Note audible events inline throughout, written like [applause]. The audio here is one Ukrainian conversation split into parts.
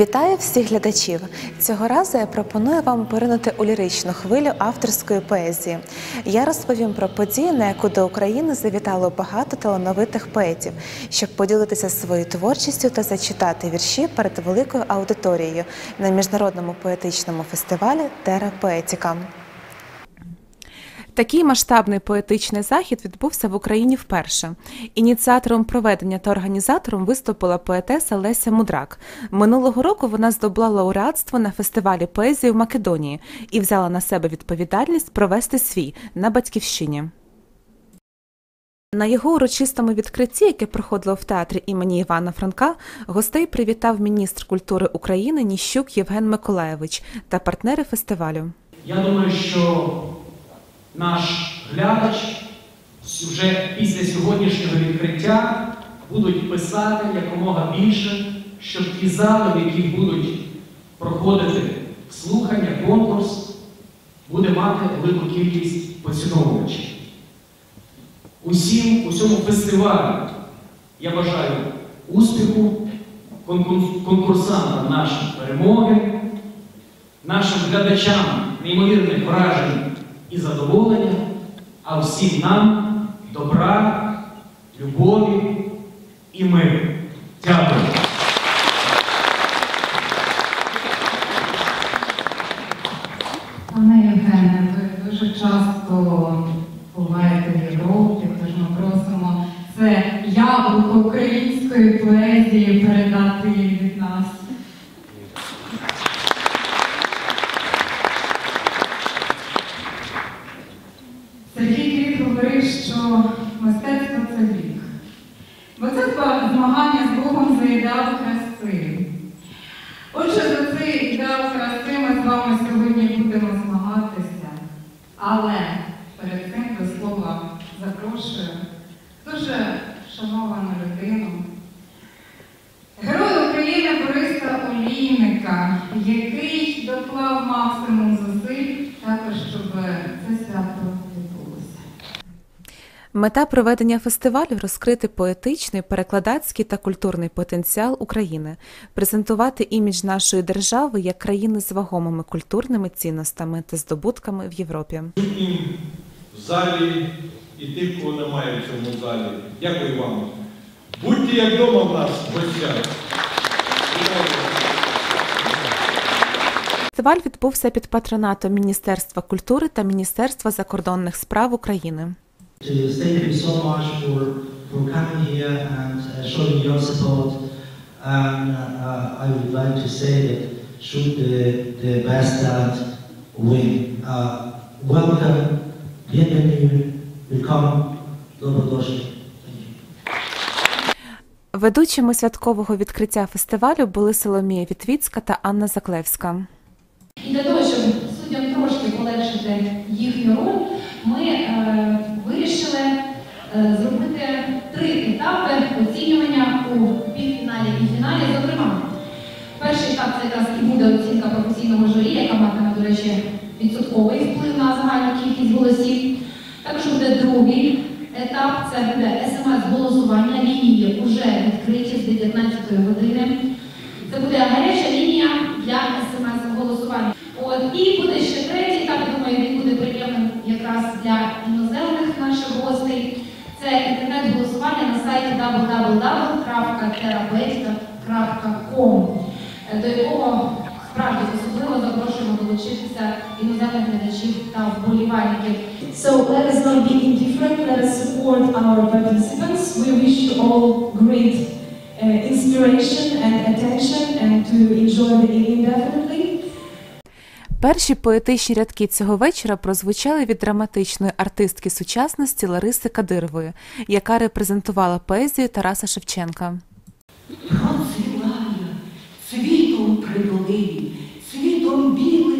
Вітаю всіх глядачів! Цього разу я пропоную вам поринути у ліричну хвилю авторської поезії. Я розповім про подію, на яку до України завітало багато талановитих поетів, щоб поділитися своєю творчістю та зачитати вірші перед великою аудиторією на міжнародному поетичному фестивалі Тера Поетіка. Такий масштабний поетичний захід відбувся в Україні вперше. Ініціатором проведення та організатором виступила поетеса Леся Мудрак. Минулого року вона здобула лауреатство на фестивалі поезії в Македонії і взяла на себе відповідальність провести свій на батьківщині. На його урочистому відкритті, яке проходило в театрі імені Івана Франка, гостей привітав міністр культури України Ніщук Євген Миколаєвич та партнери фестивалю. Я думаю, що наш глядач вже після сьогоднішнього відкриття будуть писати якомога більше, щоб ті зали, яких будуть проходити слухання, конкурс, буде мати велику кількість поціновувачів. Усім у цьому фестивалі я бажаю успіху, конкурс- конкурсантам нашої перемоги, нашим глядачам неймовірних вражень і задоволення, а всім нам добра, любові і миру. Дякую. змагання Мета проведення фестивалю розкрити поетичний, перекладацький та культурний потенціал України, презентувати імідж нашої держави як країни з вагомими культурними цінностями та здобутками в Європі. в залі і тим, кого немає в цьому залі. Дякую вам. Будьте як вдома в нас, гостях. Фестиваль відбувся під патронатом Міністерства культури та Міністерства закордонних справ України. To thank you so much for, for coming here and uh, showing your support. And uh, I would like to say that should the, the best talent win. Uh, welcome, bienvenue, welcome, добродошли. Ведучими святкового відкриття фестивалю були Соломія Вітвіцька та Анна Заклевська. І для того, щоб суддям трошки полегшити їхню роль, ми е, вирішили е, зробити три етапи оцінювання у півфіналі і фіналі. Зокрема, перший етап це якраз і буде оцінка професійного журі, яка матиме, до речі, відсотковий вплив на загальну кількість голосів. Також буде другий етап, це буде смс-голосування. Лінії вже відкриті з 19 години. Це буде гаряча лінія для смс-голосування. І буде ще третій етап, я думаю, він буде приємним якраз для. Це інтернет-голосування на сайті www.terapetica.com, до якого справді особливо запрошуємо долучитися іноземних глядачів та вболівальників. So let us not be indifferent, let us support our participants. We wish you all great uh, inspiration and attention and to enjoy the evening definitely. Перші поетичні рядки цього вечора прозвучали від драматичної артистки сучасності Лариси Кадирової, яка репрезентувала поезію Тараса Шевченка. Цвітом при цвітом білим,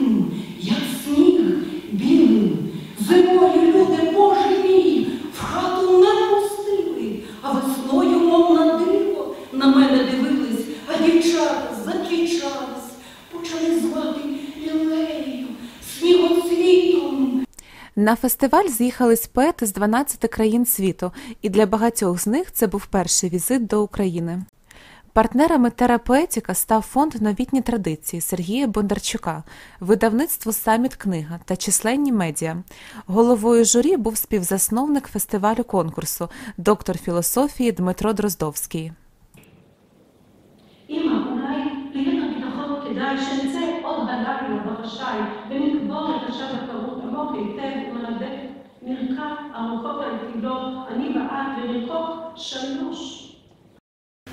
На фестиваль з'їхались поети з 12 країн світу, і для багатьох з них це був перший візит до України. Партнерами терапоетіка став фонд новітні традиції Сергія Бондарчука, видавництво Саміт Книга та численні медіа. Головою журі був співзасновник фестивалю конкурсу, доктор філософії Дмитро Дроздовський. Це אולי תהיה לך ביטחון כדאי שנצא עוד בלילה בחשאי ונקבור את השד הכרות עמוק היטב ומנדק נרקע ארוכות על תילו, אני ואת ונרקוק שלוש.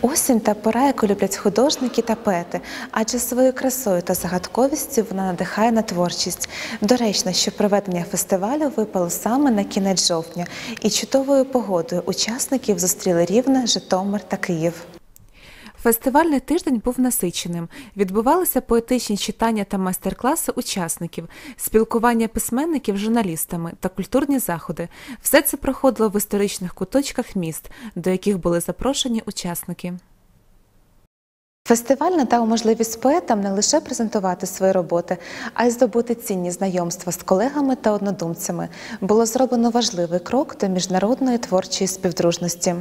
Осінь та пора, яку люблять художники та поети, адже своєю красою та загадковістю вона надихає на творчість. Доречно, що проведення фестивалю випало саме на кінець жовтня, і чудовою погодою учасників зустріли Рівне, Житомир та Київ. Фестивальний тиждень був насиченим. Відбувалися поетичні читання та майстер-класи учасників, спілкування письменників з журналістами та культурні заходи. Все це проходило в історичних куточках міст, до яких були запрошені учасники. Фестиваль надав можливість поетам не лише презентувати свої роботи, а й здобути цінні знайомства з колегами та однодумцями. Було зроблено важливий крок до міжнародної творчої співдружності.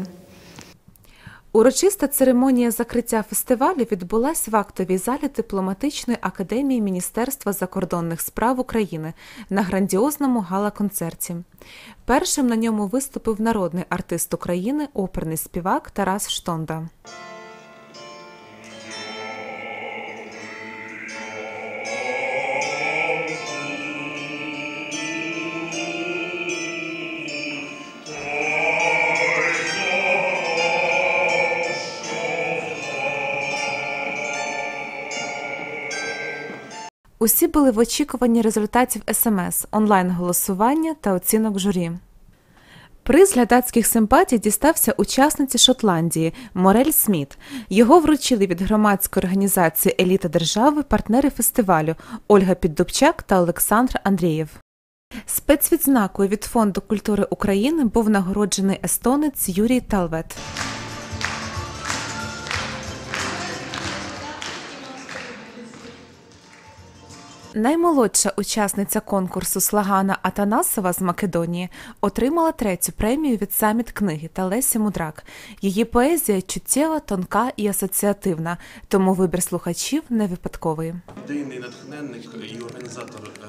Урочиста церемонія закриття фестивалю відбулась в актовій залі дипломатичної академії Міністерства закордонних справ України на грандіозному гала-концерті. Першим на ньому виступив народний артист України, оперний співак Тарас Штонда. Усі були в очікуванні результатів СМС, онлайн-голосування та оцінок журі. Приз глядацьких симпатій дістався учасниці Шотландії Морель Сміт. Його вручили від громадської організації Еліта держави партнери фестивалю Ольга Піддубчак та Олександр Андрієв. Спецвідзнакою від Фонду культури України був нагороджений естонець Юрій Талвет. Наймолодша учасниця конкурсу Слагана Атанасова з Македонії отримала третю премію від саміт книги та Лесі Мудрак. Її поезія чуттєва, тонка і асоціативна, тому вибір слухачів не випадковий. ідейний натхненник і організатор е,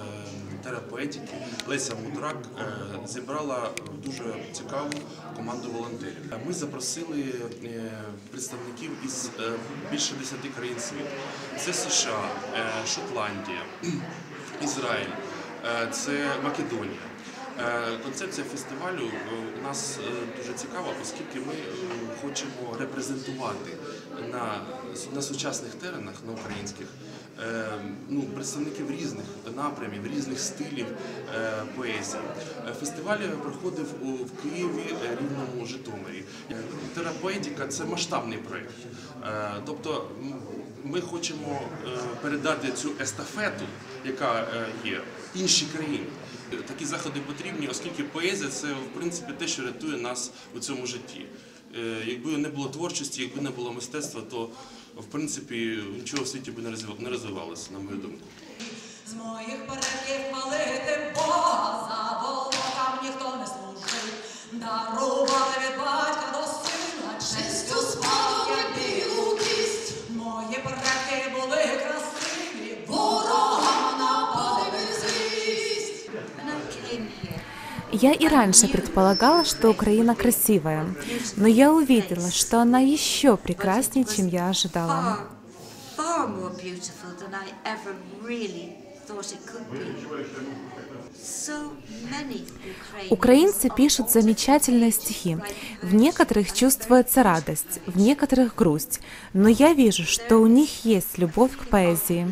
терапоетики Леся Мудрак е, зібрала дуже цікаву команду волонтерів. Ми запросили е, представників із більше 10 країн світу. Це США, Шотландія, Ізраїль, е, це Македонія. Е, Концепція фестивалю е, у нас дуже цікава, оскільки ми хочемо репрезентувати на, на сучасних теренах, на українських, ну, представників різних напрямів, різних стилів е, поезії. Е, Фестиваль проходив в Києві, е, Рівному, Житомирі. Терапоетика це масштабний проєкт. Тобто ми хочемо передати цю естафету, яка є, іншій країні. Такі заходи потрібні, оскільки поезія це в принципі те, що рятує нас у цьому житті. Якби не було творчості, якби не було мистецтва, то в принципі нічого в світі би не розвивалося, на мою думку. З моїх переків палити Бога за волокам ніхто не служив. Дарували від батька Я и раньше предполагала, что Украина красивая, но я увидела, что она еще прекраснее, чем я ожидала. Украинцы пишут замечательные стихи. В некоторых чувствуется радость, в некоторых грусть, но я вижу, что у них есть любовь к поэзии.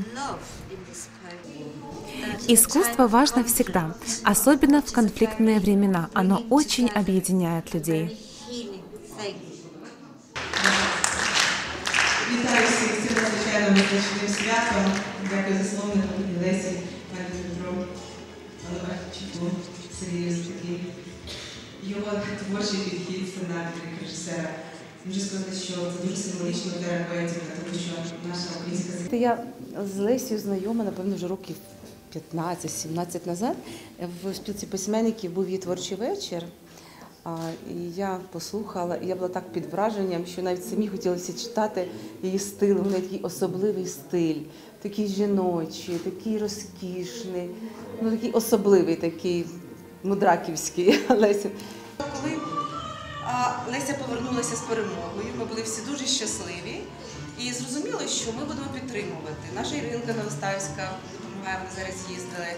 Искусство важно всегда, особенно в конфликтные времена. Оно очень объединяет людей. Healing thing. Вітаю всіх з цим надзвичайно визначним святом. Дякую засновнику Лесі, пані Дмитро, Албачику, Сергію за такий його творчий підхід, сценарій режисера. Можу сказати, що це дуже символічно терапевтика, тому що наша українська Я з Лесією знайома, напевно, вже років 15-17 назад в спілці письменників був її творчий вечір. І я послухала, і я була так під враженням, що навіть самі хотілося читати її стил. У неї такий особливий стиль, такий жіночий, такий розкішний, ну такий особливий, такий мудраківський [laughs] Леся. Коли Леся повернулася з перемогою, ми були всі дуже щасливі і зрозуміли, що ми будемо підтримувати. Наша Іринка Новоставська вони зараз їздили.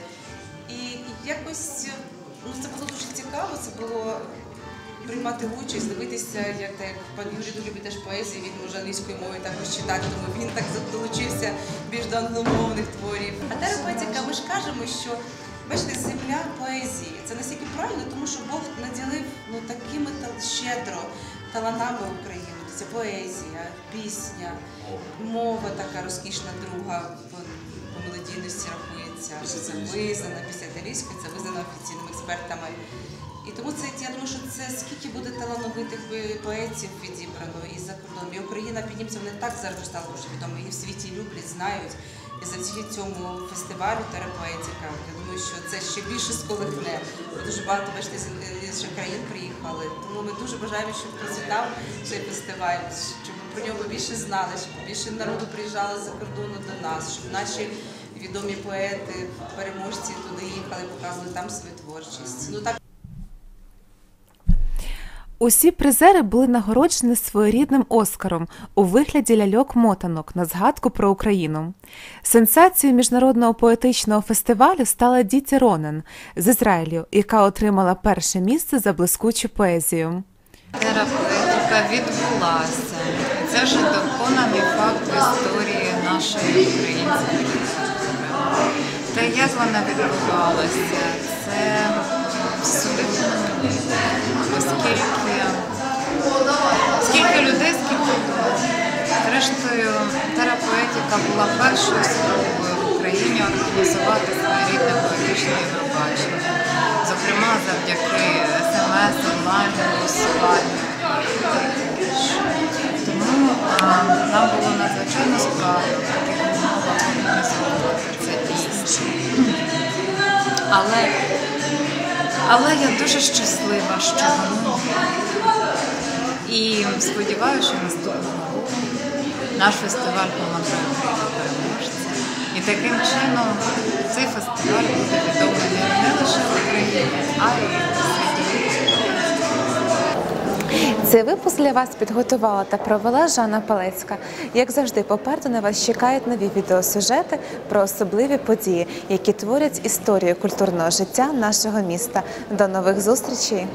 І якось ну, це було дуже цікаво, це було приймати участь, дивитися, як так пан Юрій дуже любить теж поезію, він може англійською мовою також читати, тому він так долучився більш до англомовних творів. А терапевтика, ми ж кажемо, що бачите, земля поезії. Це настільки правильно, тому що Бог наділив ну, такими та- щедро талантами Україну. Це поезія, пісня, мова така розкішна друга по, по рахується, що Це визнано після італійської, це визнано офіційними експертами. І тому це я думаю, що це скільки буде талановитих поетів відібрано і за кордоном. І Україна підніметься, вони так зараз вже стали дуже відомі. Її в світі люблять, знають. І завдяки цьому фестивалю терапевтика. Я думаю, що це ще більше сколихне. Дуже багато бачите, з з інших країн приїхали. Тому ми дуже бажаємо, щоб процвітав цей фестиваль, щоб про нього більше знали, щоб більше народу приїжджало з-за кордону до нас, щоб наші відомі поети, переможці туди їхали, показували там свою творчість. Ну так. Усі призери були нагороджені своєрідним Оскаром у вигляді ляльок-мотанок на згадку про Україну. Сенсацією міжнародного поетичного фестивалю стала Діті Ронен з Ізраїлю, яка отримала перше місце за блискучу поезію. Терапевтика відбулася. Це вже доконаний факт в історії нашої української. Те, як вона відбувалася, це судити. Оскільки скільки людей, скільки. Зрештою, терапевтика була першою спробою в Україні організувати своєрідне поетичне Євробачення. Зокрема, завдяки смс, онлайн голосуванню. Тому а, нам було надзвичайно складно таких умовах організовувати це дійство. Але, але я дуже щаслива, що і сподіваюся, що наступного наш фестиваль помагає переможця. І таким чином цей фестиваль буде відомий не лише в Україні, а й у світі. Цей випуск для вас підготувала та провела Жанна Палецька. Як завжди, попереду на вас чекають нові відеосюжети про особливі події, які творять історію культурного життя нашого міста. До нових зустрічей!